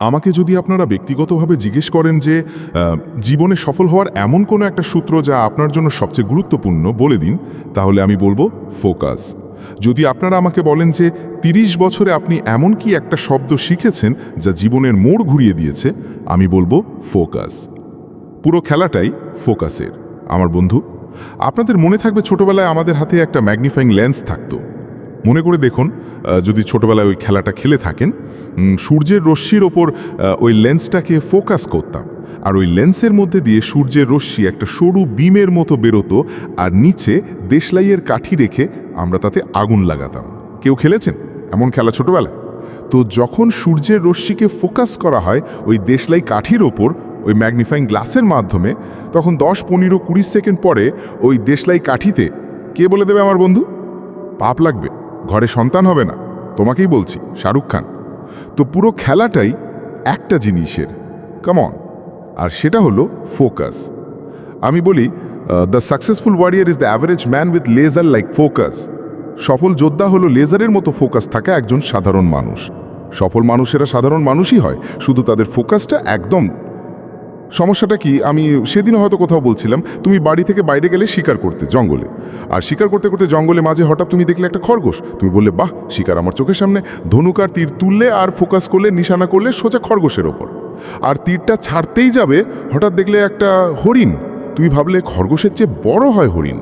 আমাকে যদি আপনারা ব্যক্তিগতভাবে জিজ্ঞেস করেন যে জীবনে সফল হওয়ার এমন কোনো একটা সূত্র যা আপনার জন্য সবচেয়ে গুরুত্বপূর্ণ বলে দিন, তাহলে আমি বলব ফোকাস। যদি আপনারা আমাকে বলেন যে, তিরিশ বছরে আপনি এমন কি একটা শব্দ শিখেছেন যা জীবনের মোড় ঘুরিয়ে দিয়েছে, আমি বলব ফোকাস। পুরো খেলাটাই ফোকাসের। আমার বন্ধু, আপনাদের মনে থাকবে ছোটবেলায় আমাদের হাতে একটা ম্যাগনিফাইং লেন্স থাকতো। মনে করে দেখুন যদি ছোটবেলায় ওই খেলাটা খেলে থাকেন সূর্যের রশ্মির ওপর ওই লেন্সটাকে ফোকাস করতাম। আর ওই লেন্সের মধ্যে দিয়ে সূর্যের রশ্মি একটা সরু বিমের মতো বেরোতো, আর নিচে দেশলাইয়ের কাঠি রেখে আমরা তাতে আগুন লাগাতাম। কেউ খেলেছেন? এমন খেলা ছোটবেলায়? তো যখন সূর্যের রশ্মিকে ফোকাস করা হয় ওই দেশলাই কাঠির ওপর, ওই ম্যাগনিফাইং গ্লাসের মাধ্যমে, তখন দশ, পনেরো, কুড়ি সেকেন্ড পরে ওই দেশলাই কাঠিতে, কে বলে দেবে আমার বন্ধু? পাপ লাগবে। ঘরে সন্তান হবে না। তোমাকেই বলছি, শাহরুখ খান। তো পুরো খেলাটাই একটা জিনিসের। কমন আর সেটা হলো ফোকাস। আমি বলি the successful warrior is the average man with laser like focus সফল যোদ্ধা হলো লেজারের মতো ফোকাস থাকা একজন সাধারণ মানুষ। সফল মানুষেরা সাধারণ মানুষই হয়। শুধু তাদের ফোকাসটা একদম সমস্যাটা কি? আমি সেদিনও হয়তো কোথাও বলছিলাম, তুমি বাড়ি থেকে বাইরে গেলে শিকার করতে, জঙ্গলে। আর শিকার করতে করতে জঙ্গলে মাঝে হঠাৎ তুমি দেখলে একটা খরগোশ। তুমি বললে, বাহ, শিকার আমার চোখের সামনে। ধনুকার তীর তুললে আর ফোকাস করলে, নিশানা করলে সোজা খরগোশের ওপর। আর তীরটা ছাড়তেই যাবে, হঠাৎ দেখলে একটা হরিণ। তুমি ভাবলে, খরগোশের চেয়ে বড় হয় হরিণ।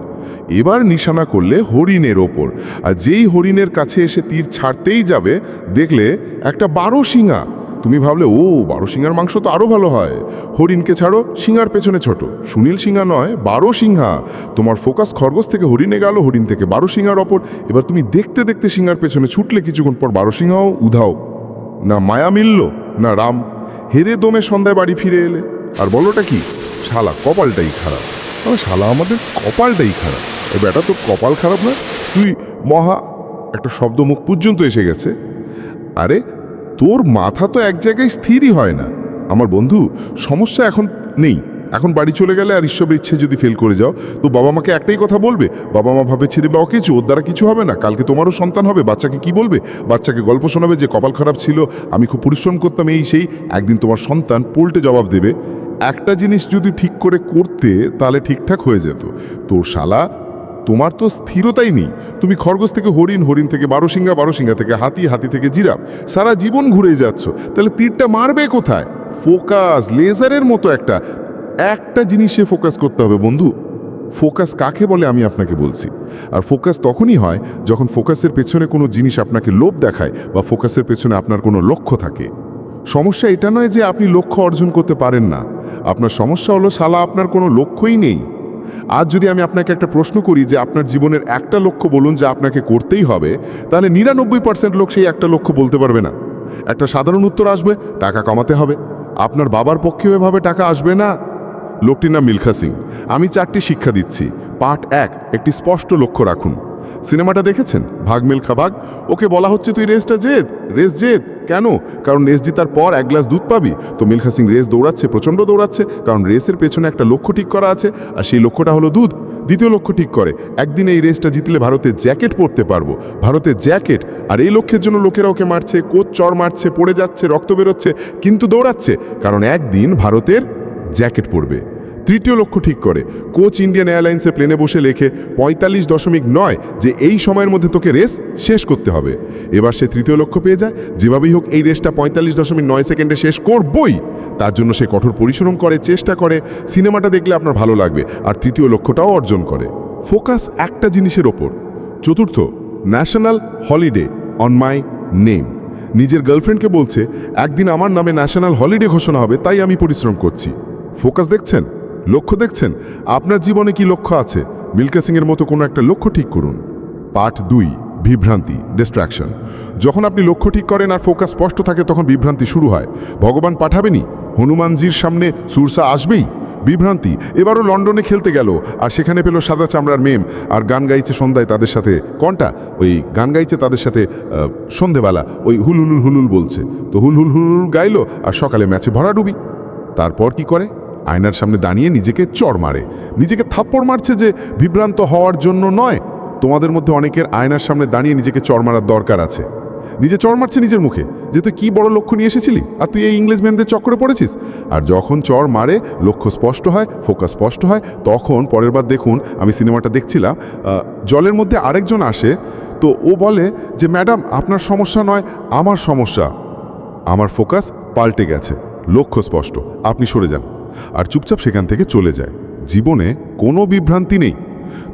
এবার নিশানা করলে হরিণের ওপর। আর যেই হরিণের কাছে এসে তীর ছাড়তেই যাবে, দেখলে একটা বারো শিঙা। তুমি ভাবলে, ও, বারো সিংহার মাংস তো আরও ভালো হয়। হরিণকে ছাড়ো, সিংহার পেছনে ছোট। সুনীল সিংহা নয়, বারো সিংহা। তোমার ফোকাস খরগোশ থেকে হরিণে গেল, হরিণ থেকে বারো সিংহার ওপর এবার তুমি দেখতে দেখতে সিংহার পেছনে ছুটলে কিছুক্ষণ পর বারো সিংহাও উধাও। না মায়া মিলল, না রাম। হেরে দমে সন্ধ্যায় বাড়ি ফিরে এলে। আর বলোটা কি, শালা কপালটাই খারাপ। আরে শালা, আমাদের কপালটাই খারাপ। এ বেটা তো কপাল খারাপ না? তুই মহা, একটা শব্দ মুখ পর্যন্ত এসে গেছে। আরে তোর মাথা তো এক জায়গায় স্থিরই হয় না। আমার বন্ধু, সমস্যা এখন নেই। এখন বাড়ি চলে গেলে আর ঈশ্বরের ইচ্ছে যদি ফেল করে যাও, তো বাবা মাকে একটাই কথা বলবে, বাবা মা ভাবে ছেড়ে বা কিছু ওর দ্বারা কিছু হবে না। কালকে তোমারও সন্তান হবে, বাচ্চাকে কি বলবে? বাচ্চাকে গল্প শোনাবে যে কপাল খারাপ ছিল, আমি খুব পরিশ্রম করতাম এই সেই, একদিন তোমার সন্তান পোল্টে জবাব দেবে, একটা জিনিস যদি ঠিক করে করতে, তাহলে ঠিকঠাক হয়ে যেত। তোর শালা তোমার তো স্থিরতাই নেই। তুমি খরগোশ থেকে হরিণ হরিণ থেকে বারোসিংহা বারোসিংহা থেকে হাতি হাতি থেকে জিরাফ। সারা জীবন ঘুরে যাচ্ছ। তাহলে তীরটা মারবে কোথায়? ফোকাস, লেজারের মতো একটা। একটা জিনিসে ফোকাস করতে হবে বন্ধু। ফোকাস কাকে বলে আমি আপনাকে বলছি। আর ফোকাস তখনই হয় যখন ফোকাসের পেছনে কোনো জিনিস আপনাকে লোভ দেখায় বা ফোকাসের পেছনে আপনার কোনো লক্ষ্য থাকে। সমস্যা এটা নয় যে আপনি লক্ষ্য অর্জন করতে পারেন না। আপনার সমস্যা হলো শালা আপনার কোনো লক্ষ্যই নেই। আজ যদি আমি আপনাকে একটা প্রশ্ন করি যে আপনার জীবনের একটা লক্ষ্য বলুন যে আপনাকে করতেই হবে, তাহলে নিরানব্বই পার্সেন্ট লোক সেই একটা লক্ষ্য বলতে পারবে না। একটা সাধারণ উত্তর আসবে, টাকা কমাতে হবে। আপনার বাবার পক্ষেও এভাবে টাকা আসবে না। লোকটির নাম মিলখা সিং। আমি চারটি শিক্ষা দিচ্ছি। পার্ট এক, একটি স্পষ্ট লক্ষ্য রাখুন। সিনেমাটা দেখেছেন? ভাগ মিলখা ভাগ। ওকে বলা হচ্ছে তুই রেসটা জেদ। রেস জেদ? কেন? কারণ রেস জিতার পর এক গ্লাস দুধ পাবি। তো মিলখা সিং রেস দৌড়াচ্ছে, প্রচণ্ড দৌড়াচ্ছে। কারণ রেসের পেছনে একটা লক্ষ্য ঠিক করা আছে, আর সেই লক্ষ্যটা হলো দুধ। দ্বিতীয় লক্ষ্য ঠিক করে, একদিন এই রেসটা জিতলে ভারতে জ্যাকেট পরতে পারব। ভারতে জ্যাকেট, আর এই লক্ষ্যের জন্য লোকেরা ওকে মারছে, কোচ চর মারছে, পড়ে যাচ্ছে, রক্ত বেরোচ্ছে, কিন্তু দৌড়াচ্ছে। কারণ একদিন ভারতের জ্যাকেট পরবে। তৃতীয় লক্ষ্য ঠিক করে। কোচ ইন্ডিয়ান এয়ারলাইন্সে প্লেনে বসে লেখে পঁয়তাল্লিশ দশমিক নয় যে এই সময়ের মধ্যে তোকে রেস শেষ করতে হবে। এবার সে তৃতীয় লক্ষ্য পেয়ে যায়। যেভাবেই হোক, এই রেসটা পঁয়তাল্লিশ দশমিক নয় সেকেন্ডে শেষ করবই। তার জন্য সে কঠোর পরিশ্রম করে, চেষ্টা করে। সিনেমাটা দেখলে আপনার ভালো লাগবে আর তৃতীয় লক্ষ্যটাও অর্জন করে। ফোকাস একটা জিনিসের ওপর। চতুর্থ, national holiday on my name. নিজের গার্লফ্রেন্ডকে বলছে, একদিন আমার নামে ন্যাশনাল হলিডে ঘোষণা হবে, তাই আমি পরিশ্রম করছি। ফোকাস দেখছেন? লক্ষ্য দেখছেন? আপনার জীবনে কি লক্ষ্য আছে? মিল্কা সিংয়ের মতো কোনো একটা লক্ষ্য ঠিক করুন। পার্ট দুই, বিভ্রান্তি, ডিস্ট্রাকশন। যখন আপনি লক্ষ্য ঠিক করেন আর ফোকাস স্পষ্ট থাকে, তখন বিভ্রান্তি শুরু হয়। ভগবান পাঠাবেনি হনুমানজির সামনে সুরসা আসবেই। বিভ্রান্তি, এবারও লন্ডনে খেলতে গেল, আর সেখানে পেল সাদা চামড়ার মেম, আর গান গাইছে সন্ধ্যায় তাদের সাথে, কনটা? ওই গান গাইছে তাদের সাথে সন্ধেবেলা, ওই হুল হুলুল হুলুল বলছে। তো হুল হুল হুলুল গাইলো, আর সকালে ম্যাচে ভরাডুবি। তারপর কি করে? আয়নার সামনে দাঁড়িয়ে নিজেকে চড় মারে। নিজেকে থাপ্পড় মারছে যে বিভ্রান্ত হওয়ার জন্য নয়। তোমাদের মধ্যে অনেকের আয়নার সামনে দাঁড়িয়ে নিজেকে চড় মারার দরকার আছে। নিজে চড় মারছে নিজের মুখে। যে তুই কি বড় লক্ষ্য নিয়ে এসেছিলি? আর তুই এই ইংলিশ ম্যানদের চক্করে পড়েছিস? আর যখন চর মারে, লক্ষ্য স্পষ্ট হয় ফোকাস স্পষ্ট হয়, তখন পরের বার দেখুন, আমি সিনেমাটা দেখছিলাম জলের মধ্যে আরেকজন আসে, তো ও বলে যে, ম্যাডাম, আপনার সমস্যা নয়, আমার সমস্যা। আমার ফোকাস পাল্টে গেছে। লক্ষ্য স্পষ্ট। আপনি সরে যান। আর চুপচাপ সেখান থেকে চলে যায়। জীবনে কোনো বিভ্রান্তি নেই।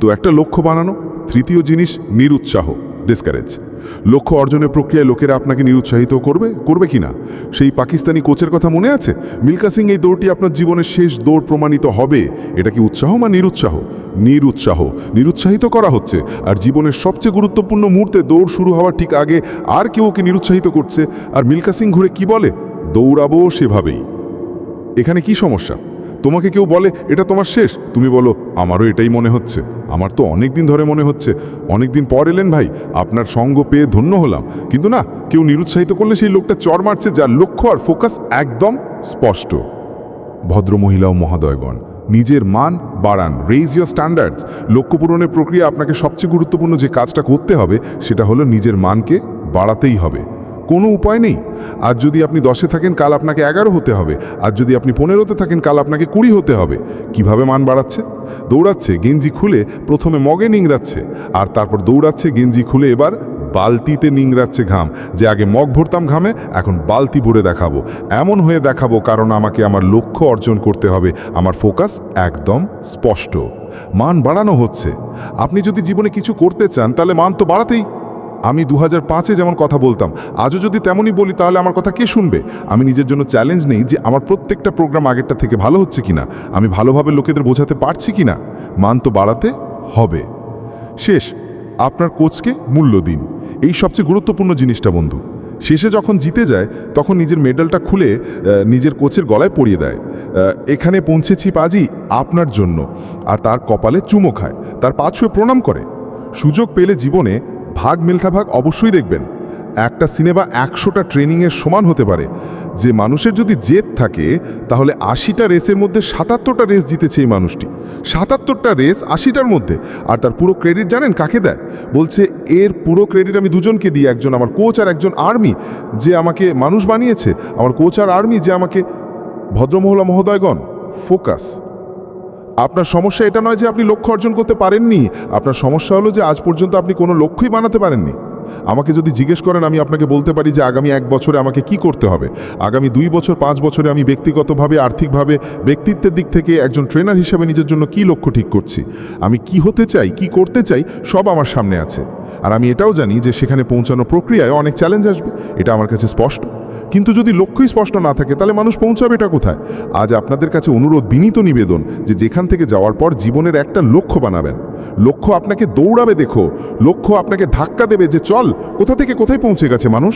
তো একটা লক্ষ্য বানানো, তৃতীয় জিনিস, নিরুৎসাহ ডিসকারেজ লক্ষ্য অর্জনের প্রক্রিয়ায় লোকেরা আপনাকে নিরুৎসাহিত করবে করবে কি না সেই পাকিস্তানি কোচের কথা মনে আছে? মিল্কা সিং এই দৌড়টি আপনার জীবনের শেষ দৌড় প্রমাণিত হবে। এটা কি উৎসাহ বা নিরুৎসাহ? নিরুৎসাহ। নিরুৎসাহিত করা হচ্ছে। আর জীবনের সবচেয়ে গুরুত্বপূর্ণ মুহূর্তে দৌড় শুরু হওয়ার ঠিক আগে আর কেউ ওকে নিরুৎসাহিত করছে? আর মিল্কা সিং ঘুরে কি বলে? দৌড়াবো সেভাবেই। এখানে কি সমস্যা? তোমাকে কেউ বলে, এটা তোমার শেষ তুমি বলো, আমারও এটাই মনে হচ্ছে। আমার তো অনেক দিন ধরে মনে হচ্ছে। অনেক দিন পর এলেন ভাই, আপনার সঙ্গ পেয়ে ধন্য হলাম। কিন্তু না, কেউ নিরুৎসাহিত করলে সেই লোকটা চর মারছে, যার লক্ষ্য আর ফোকাস একদম স্পষ্ট। ভদ্রমহিলা ও মহাদয়গণ, নিজের মান বাড়ান। রেইজ ইয়োর স্ট্যান্ডার্ডস লক্ষ্য পূরণের প্রক্রিয়া আপনাকে সবচেয়ে গুরুত্বপূর্ণ যে কাজটা করতে হবে, সেটা হলো নিজের মানকে বাড়াতেই হবে। কোনো উপায় নেই। আজ যদি আপনি দশে থাকেন, কাল আপনাকে এগারো হতে হবে। আর যদি আপনি পনেরোতে থাকেন, কাল আপনাকে কুড়ি হতে হবে। কীভাবে মান বাড়াচ্ছে? দৌড়াচ্ছে, গেঞ্জি খুলে প্রথমে মগে নিংড়াচ্ছে, আর তারপর দৌড়াচ্ছে, গেঞ্জি খুলে এবার বালতিতে নিংড়াচ্ছে ঘাম। যে আগে মগ ভরতাম ঘামে, এখন বালতি ভরে দেখাবো। এমন হয়ে দেখাবো কারণ আমাকে আমার লক্ষ্য অর্জন করতে হবে। আমার ফোকাস একদম স্পষ্ট। মান বাড়ানো হচ্ছে। আপনি যদি জীবনে কিছু করতে চান, তাহলে মান তো বাড়াতেই আমি দু হাজার পাঁচে যেমন কথা বলতাম, আজও যদি তেমনই বলি, তাহলে আমার কথা কে শুনবে? আমি নিজের জন্য চ্যালেঞ্জ নেই যে আমার প্রত্যেকটা প্রোগ্রাম আগেরটা থেকে ভালো হচ্ছে কিনা। আমি ভালোভাবে লোকেদের বোঝাতে পারছি কিনা? মান তো বাড়াতে হবে। শেষ, আপনার কোচকে মূল্য দিন। এই সবচেয়ে গুরুত্বপূর্ণ জিনিসটা বন্ধু। শেষে যখন জিতে যায়, তখন নিজের মেডেলটা খুলে নিজের কোচের গলায় পরিয়ে দেয়। এখানে পৌঁছেছি পাজি আপনার জন্য। আর তার কপালে চুমো খায়। তার পা ছুঁয়ে প্রণাম করে। সুযোগ পেলে জীবনে ভাগ মিলখা ভাগ অবশ্যই দেখবেন। একটা সিনেমা একশোটা ট্রেনিংয়ের সমান হতে পারে। যে মানুষের যদি জেদ থাকে, তাহলে আশিটা রেসের মধ্যে সাতাত্তরটা রেস জিতেছে এই মানুষটি। সাতাত্তরটা রেস আশিটার মধ্যে। আর তার পুরো ক্রেডিট জানেন কাকে দেয়? বলছে, এর পুরো ক্রেডিট আমি দুজনকে দিই, একজন আমার কোচ আর একজন আর্মি, যে আমাকে মানুষ বানিয়েছে। আমার কোচ আর আর্মি, যে আমাকে ভদ্রমহলা মহোদয়গণ, ফোকাস। আপনার সমস্যা এটা নয় যে আপনি লক্ষ্য অর্জন করতে পারেননি। আপনার সমস্যা হলো যে আজ পর্যন্ত আপনি কোনো লক্ষ্যই বানাতে পারেননি। আমাকে যদি জিজ্ঞেস করেন, আমি আপনাকে বলতে পারি যে আগামী এক বছরে আমাকে কি করতে হবে। আগামী দুই বছর, পাঁচ বছরে আমি ব্যক্তিগতভাবে, আর্থিকভাবে, ব্যক্তিত্বের দিক থেকে একজন ট্রেনার হিসেবে নিজের জন্য কি লক্ষ্য ঠিক করছি? আমি কি হতে চাই, কি করতে চাই, সব আমার সামনে আছে। আর আমি এটাও জানি যে সেখানে পৌঁছানোর প্রক্রিয়ায় অনেক চ্যালেঞ্জ আসবে। এটা আমার কাছে স্পষ্ট কিন্তু যদি লক্ষ্যই স্পষ্ট না থাকে, তাহলে মানুষ পৌঁছাবে এটা কোথায়? আজ আপনাদের কাছে অনুরোধ, বিনীত নিবেদন যে যেখান থেকে যাওয়ার পর জীবনের একটা লক্ষ্য বানাবেন। লক্ষ্য আপনাকে দৌড়াবে, দেখো। লক্ষ্য আপনাকে ধাক্কা দেবে যে, চল, কোথা থেকে কোথায় পৌঁছে গেছে মানুষ?